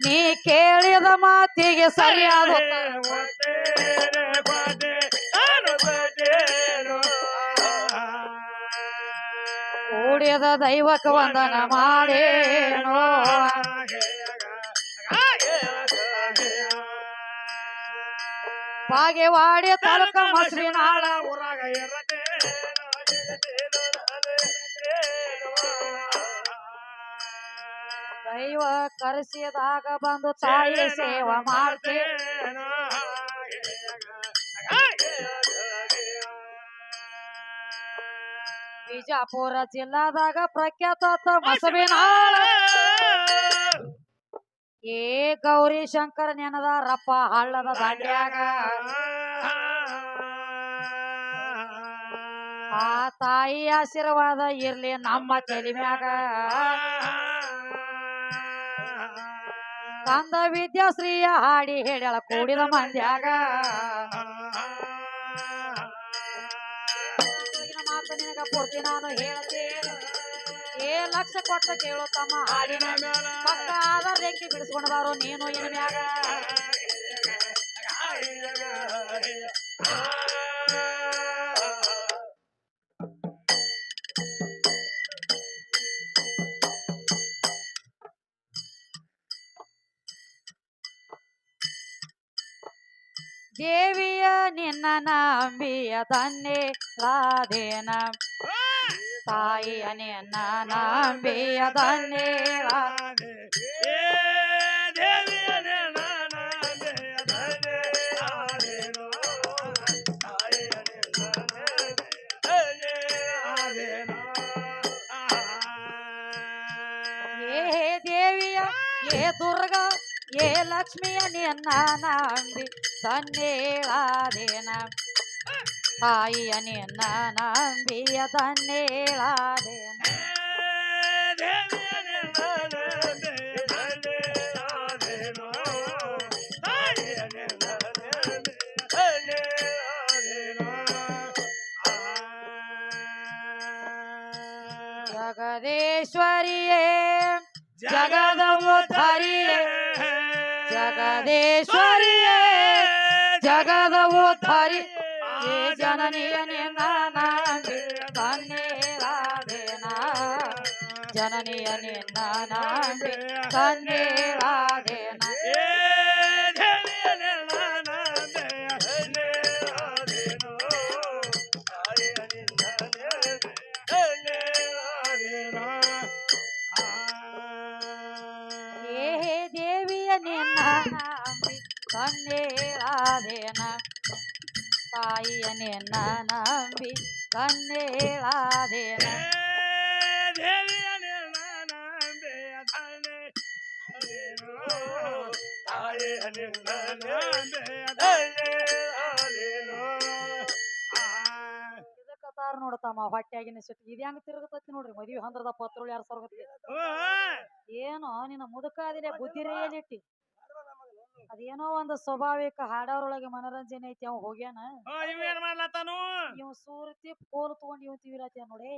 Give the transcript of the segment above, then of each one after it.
ಪ್ರೀತಿಗೆ ಸರಿಯಾದ ಕೂಡಿದ ದೈವಕ ವಂದನ ಮಾಡೇನೋ. ಬಾಗೇವಾಡಿ ತಾಲೂಕ ಮಸ್ರಿನಾಳ ಊರಾಗ ದೈವ ಕರೆಸಿದಾಗ ಬಂದು ತಾಯಿ ಸೇವಾ ಮಾಡ್ತೇ. ಬಿಜಾಪುರ ಜಿಲ್ಲಾದಾಗ ಪ್ರಖ್ಯಾತ ಮಸಬಿನಾಳ ಏ ಗೌರಿ ಶಂಕರ ನೆನದಾರಪ್ಪ ಹಳ್ಳದ ದಾಂಡ್ಯಾಗ. ಆ ತಾಯಿ ಆಶೀರ್ವಾದ ಇರ್ಲಿ ನಮ್ಮ ತಲೆ ಮ್ಯಾಗ. ಕಂದ ವಿದ್ಯಾಶ್ರೀಯ ಹಾಡಿ ಹೇಳ ಕೂಡಿದ ಮಂದ್ಯಾಗ. ಮಾತು ನಿನಗ ಪೂರ್ತಿ ನಾನು ಹೇಳ್ತೇನೆ. ಏ ಲಕ್ಷ ಕೊಟ್ಟ ಕೇಳು ತಮ್ಮ ಹಾಡಿನ. ಪಕ್ಕ ಆಧಾರ ರೇಖೆ ಬಿಡಿಸ್ಕೊಂಡು ಬಾರೋ ನೀನು ಇನ್ ನಿನ್ನ ನಂಬಿಯ ತನ್ನೆ ಲಾದೇನ ತಾಯಿಯ ನಿನ್ನ ನಂಬಿಯ ತನ್ನೆ ಏ ದೇವಿಯ ಏ ದುರ್ಗ ಏ ಲಕ್ಷ್ಮಿಯ ನಿನ್ನ ನಂಬಿ ತನ್ನೇಳಾದೇನ ತಾಯಿಯ ನಿನ್ನ ನಂಬಿಯ ತನ್ನೇಳಾದೇನ ಜಗದೇಶ್ವರಿಯೇ ಜಗದ ಉದ್ಧಾರಿಯೇ ಜಗದೇಶ್ವರಿಯೇ ಜಗದ ಉದ್ಧಾರಿ ಏ ಜನನಿಯ ನಿನ್ನ ನಂಬಿ ತನ್ನೇಳಾದೇನ ಜನನಿಯ ತನ್ನೇಳಾದೇನ ನಂಬಿ ಕಣ್ಣೇಳಾದೇನ ತಾಯಿಯ ನಿನ್ನ ನಂಬಿ ಕಣ್ಣೇಳಾದೇನ ಇದಕ್ಕತಾರ ನೋಡ್ತಮ್ಮ ಹೊಟ್ಯಾಗಿನ ಸಿಟ್ಟು. ಇದು ಹೆಂಗ್ ತಿರುಗತೈತಿ ನೋಡ್ರಿ ಮದ್ವಿ ಹಂದ್ರದ ಪತ್ರಗಳು ಯಾರು ಸರ್ಗತ್ಗೆ ಏನೋ ನಿನ್ನ ಮುದುಕಾದಿಲೆ ಬುದ್ಧಿರೇ ಏನಿಟ್ಟಿ ಅದೇನೋ ಒಂದು ಸ್ವಾಭಾವಿಕ ಹಾಡೋರೊಳಗೆ ಮನರಂಜನೆ ಐತಿ ಅವ್ ಹೋಗ್ಯಾನ. ಇವೇನ್ ಮಾಡ್ಲತ್ತಾನು? ಇವ್ ಸೂರ್ತಿ ಕೋಲ್ ತಗೊಂಡ್ ಇವ್ ತಿವಿರತ್ಯ ನೋಡಿ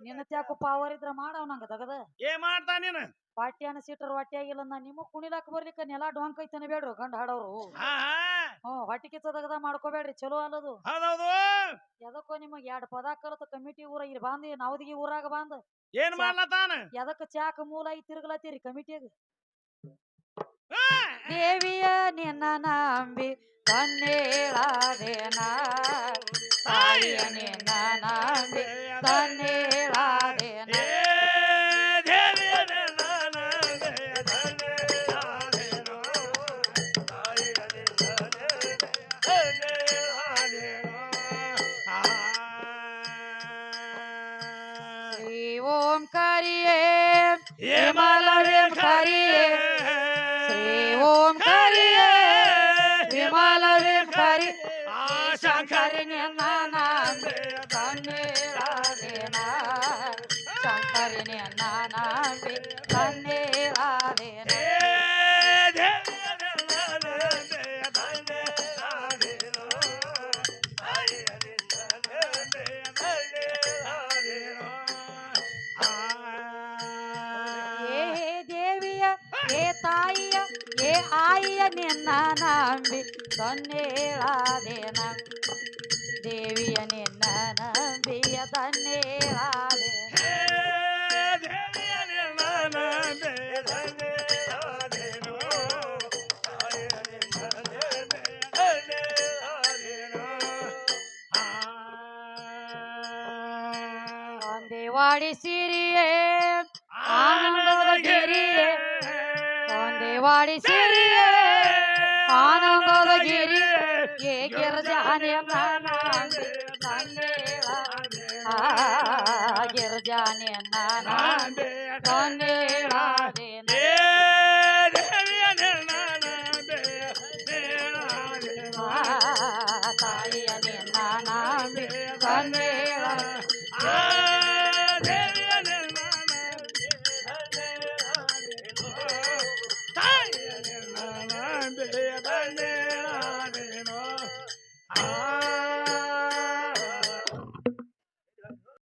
ನಿನ್ನ ತ್ಯಾಕು ಪವರ್ ಇದ್ರ ಮಾಡವ್ ನಂಗ ತಗದ. ಏನ್ ಮಾಡ್ತಾ ನೀನು? ಪಾಟ್ಯಾನ ಸೀಟರ್ ಆಗಿಲ್ಲ ನಾ ನಿಮ್ಮ ಕುಣಿಲಾಕ ಬರ್ಲಿಕ್ಕ ನೆಲ ಡೊಂಕ್ ಐತನ ಬೇಡ್ರು ಗಂಡ ಹಾಡೋರು ಹ್ಮ್ ಹೊಟ್ಟಿ ತದಗದ ತಗದ ಮಾಡ್ಕೋಬೇಡ್ರಿ ಚಲೋ ಅಲ್ಲದು. ಎದಕ್ಕೋ ನಿಮಗ್ ಎರಡ್ ಪದ ಕಲತ ಕಮಿಟಿ ಊರ ಇಲ್ಲಿ ಬಂದ್ ನಾವದಿಗಿ ಊರಾಗ ಬಂದ್. ಏನ್ ಮಾಡ್ಲತ್ತಾನ? ಎದಕ್ಕ ಚಾಕ ಮೂಲ ಐತಿ ತಿರುಗಲತ್ತೀರಿ ಕಮಿಟಿಯಾಗ! ದೇವಿಯ ನಿನ್ನ ನಂಬಿ ತನ್ನೇಳಾದೇನ ತಾಯಿಯ ನಿನ್ನ ನಂಬಿ ತನ್ನೇಳಾದೇನ ಶ್ರೀ ಓಂ ಕರಿಯೇ ವಿಮಲವೇಂ ಕರಿಯೇ ವಿಮಲವೇಂ ಕರಿ ಶಂಕರಿ ತನ್ನೇಳಾದೇನ ಶಂಕರಿ ಏ ದೇವಿಯ ಏ ತಾಯಿಯ ಏ ಆಯಿಯ ನಿನ್ನ ನಂಬಿ ತನ್ನೇಳಾದೇನ ದೇವಿಯ ನಿನ್ನ ನಂಬಿಯ ತನ್ನೇಳಾದೆ ಒಂದೇ ವಾಡಿ ಸಿರಿಯೇ ಆನಂದದ ಗಿರಿಯೇ. ಒಂದೇ ಸೇರಿ ಆನಂದದ ಗಿರಿ ಏ ಗಿರ್ಜಾನೆ ಗಿರ್ಜಾನೆ ನಾನಾಂಬಿ